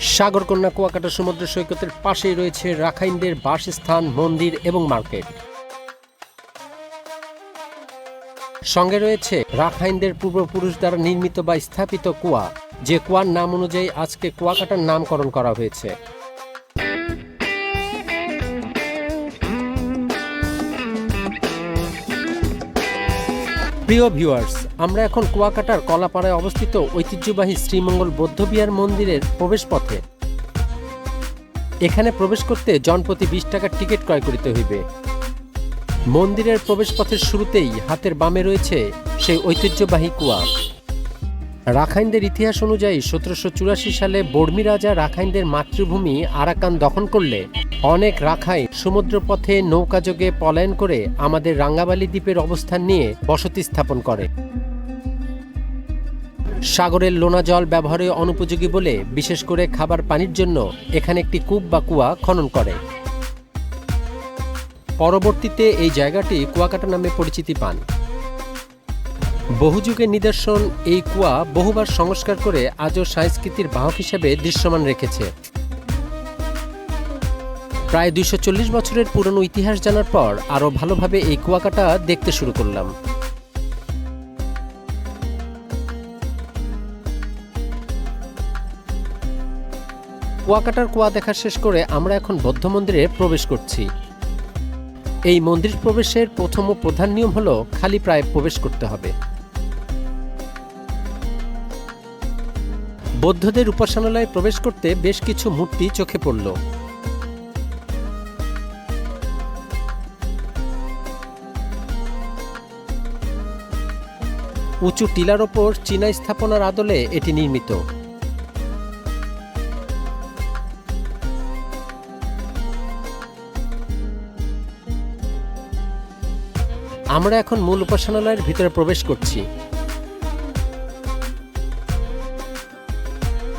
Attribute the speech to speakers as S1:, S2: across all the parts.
S1: সাগরকন্যা কুয়াকাটা সমুদ্র সৈকতের পাশেই রয়েছে রাখাইনদের বাসস্থান, মন্দির এবং মার্কেট। সঙ্গে রয়েছে রাখাইনদের পূর্বপুরুষ দ্বারা নির্মিত বা স্থাপিত কুয়া। যে কুয়ার নাম অনুযায়ী আজকে কুয়াকাটার নামকরণ করা হয়েছে। প্রিয় ভিউয়ার্স, আমরা এখন কুয়াকাটার কলাপাড়ায় অবস্থিত ঐতিহ্যবাহী শ্রীমঙ্গল বৌদ্ধবিহার মন্দিরের প্রবেশপথে। এখানে প্রবেশ করতে জনপ্রতি বিশ টাকার টিকিট ক্রয় করিতে হইবে। মন্দিরের প্রবেশপথের শুরুতেই হাতের বামে রয়েছে সেই ঐতিহ্যবাহী কুয়া। রাখাইনদের ইতিহাস অনুযায়ী সতেরোশো চুরাশি সালে বর্মি রাজা রাখাইনদের মাতৃভূমি আরাকান দখল করলে অনেক রাখাইন সমুদ্রপথে নৌকাযোগে পলায়ন করে আমাদের রাঙ্গাবালি দ্বীপের অবস্থান নিয়ে বসতি স্থাপন করে। সাগরের লোনা জল ব্যবহারে অনুপযোগী বলে বিশেষ করে খাবার পানির জন্য এখানে একটি কূপ বা কুয়া খনন করে। পরবর্তীতে এই জায়গাটি কুয়াকাটা নামে পরিচিতি পান। বহু যুগের নিদর্শন এই কুয়া বহুবার সংস্কার করে আজও সংস্কৃতির বাহক হিসেবে দৃশ্যমান রেখেছে। প্রায় দুইশো চল্লিশ বছরের পুরনো ইতিহাস জানার পর আরও ভালোভাবে এই কুয়াকাটা দেখতে শুরু করলাম। কুয়াকাটার কুয়া দেখা শেষ করে আমরা এখন বৌদ্ধ মন্দিরে প্রবেশ করছি। এই মন্দির প্রবেশের প্রথম ও প্রধান নিয়ম হল খালি প্রায় প্রবেশ করতে হবে। বৌদ্ধদের উপাসনালয়ে প্রবেশ করতে বেশ কিছু মূর্তি চোখে পড়ল। উঁচু টিলার ওপর চীনা স্থাপনার আদলে এটি নির্মিত। আমরা এখন মূল উপাসনালয়ের ভিতরে প্রবেশ করছি।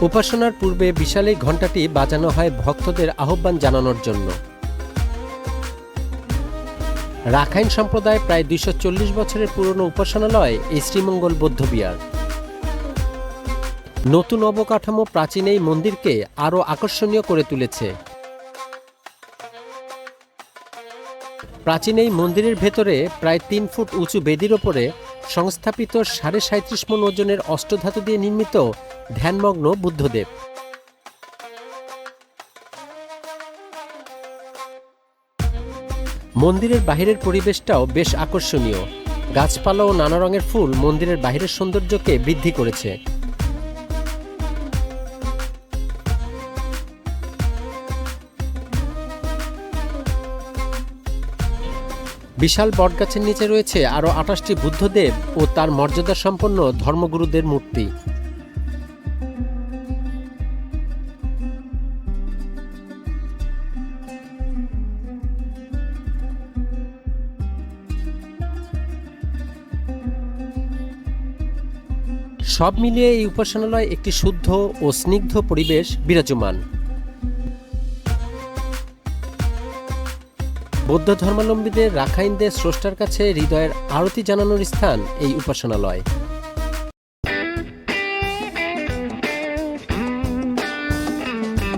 S1: উপাসনার পূর্বে বিশাল ঘণ্টাটি বাজানো হয় ভক্তদের আহ্বান জানানোর জন্য। রাখাইন সম্প্রদায় প্রায় দুইশো চল্লিশ বছরের পুরনো উপাসনালয় এই শ্রীমঙ্গল বৌদ্ধবিহার নতুন অবকাঠামো প্রাচীন এই মন্দিরকে আরও আকর্ষণীয় করে তুলেছে। প্রাচীন এই মন্দিরের ভেতরে প্রায় তিন ফুট উঁচু বেদির ওপরে সংস্থাপিত সাড়ে সাঁত্রিশ মন ওজনের অষ্টধাতু দিয়ে নির্মিত ধ্যানমগ্ন বুদ্ধদেব। মন্দিরের বাহিরের পরিবেশটাও বেশ আকর্ষণীয়। গাছপালা ও নানা রঙের ফুল মন্দিরের বাহিরের সৌন্দর্যকে বৃদ্ধি করেছে। বিশাল বটগাছের নিচে রয়েছে আরও আঠাশটি বুদ্ধদেব ও তার মর্যাদা সম্পন্ন ধর্মগুরুদের মূর্তি। সব মিলিয়ে এই উপাসনালয় একটি শুদ্ধ ও স্নিগ্ধ পরিবেশ বিরাজমান। বৌদ্ধ ধর্মাবলম্বীদের রাখাইনদের স্রষ্টার কাছে হৃদয়ের আরতি জানানোর স্থান এই উপাসনালয়।